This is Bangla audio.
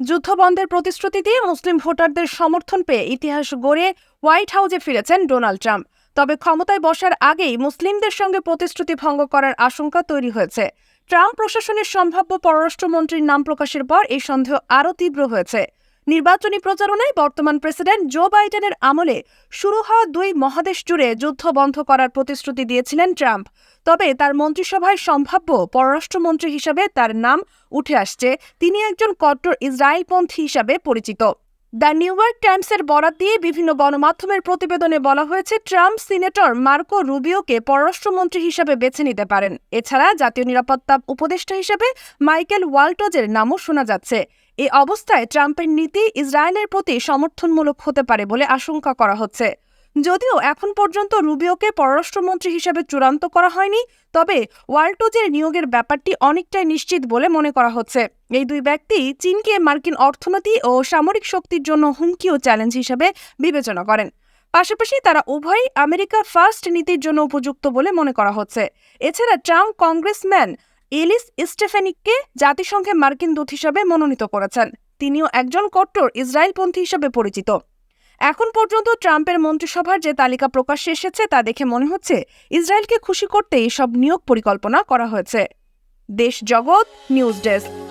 যুদ্ধবন্ধের প্রতিশ্রুতি দিয়ে মুসলিম ভোটারদের সমর্থন পেয়ে ইতিহাস গড়ে হোয়াইট হাউসে ফিরেছেন ডোনাল্ড ট্রাম্প। তবে ক্ষমতায় বসার আগেই মুসলিমদের সঙ্গে প্রতিশ্রুতি ভঙ্গ করার আশঙ্কা তৈরি হয়েছে। ট্রাম্প প্রশাসনের সম্ভাব্য পররাষ্ট্রমন্ত্রীর নাম প্রকাশের পর এই সন্দেহ আরও তীব্র হয়েছে। নির্বাচনী প্রচারণায় বর্তমান প্রেসিডেন্ট জো বাইডেনের আমলে শুরু হওয়া দুই মহাদেশ জুড়ে যুদ্ধ বন্ধ করার প্রতিশ্রুতি দিয়েছিলেন ট্রাম্প। তবে তার মন্ত্রিসভায় সম্ভাব্য পররাষ্ট্রমন্ত্রী হিসাবে তার নাম উঠে আসছে। তিনি একজন কট্টর ইসরায়েলপন্থী হিসাবে পরিচিত। দ্য নিউ ইয়র্ক টাইমসের বরাত দিয়ে বিভিন্ন গণমাধ্যমের প্রতিবেদনে বলা হয়েছে, ট্রাম্প সিনেটর মার্কো রুবিওকে পররাষ্ট্রমন্ত্রী হিসাবে বেছে নিতে পারেন। এছাড়া জাতীয় নিরাপত্তা উপদেষ্টা হিসেবে মাইকেল ওয়ালটজের নামও শোনা যাচ্ছে। এই অবস্থায় ট্রাম্পের নীতি ইসরায়েলের প্রতি সমর্থনমূলক হতে পারে বলে আশঙ্কা করা হচ্ছে। যদিও এখন পর্যন্ত রুবিওকে পররাষ্ট্রমন্ত্রী হিসেবে চূড়ান্ত করা হয়নি, তবে ওয়ালটোজের নিয়োগের ব্যাপারটি অনেকটাই নিশ্চিত বলে মনে করা হচ্ছে। এই দুই ব্যক্তি চীনকে মার্কিন অর্থনীতি ও সামরিক শক্তির জন্য হুমকি ও চ্যালেঞ্জ হিসেবে বিবেচনা করেন। পাশাপাশি তারা উভয়ই আমেরিকা ফার্স্ট নীতির জন্য উপযুক্ত বলে মনে করা হচ্ছে। এছাড়া ট্রাম্প কংগ্রেসম্যান এলিস স্টেফেনিককে জাতিসংঘে মার্কিন দূত হিসাবে মনোনীত করেছেন। তিনিও একজন কট্টর, ইসরায়েলপন্থী হিসাবে পরিচিত। এখন পর্যন্ত ট্রাম্পের মন্ত্রিসভার যে তালিকা প্রকাশ্যে এসেছে তা দেখে মনে হচ্ছে ইসরায়েলকে খুশি করতে এসব নিয়োগ পরিকল্পনা করা হয়েছে। দেশ জগৎ, নিউজ ডেস্ক।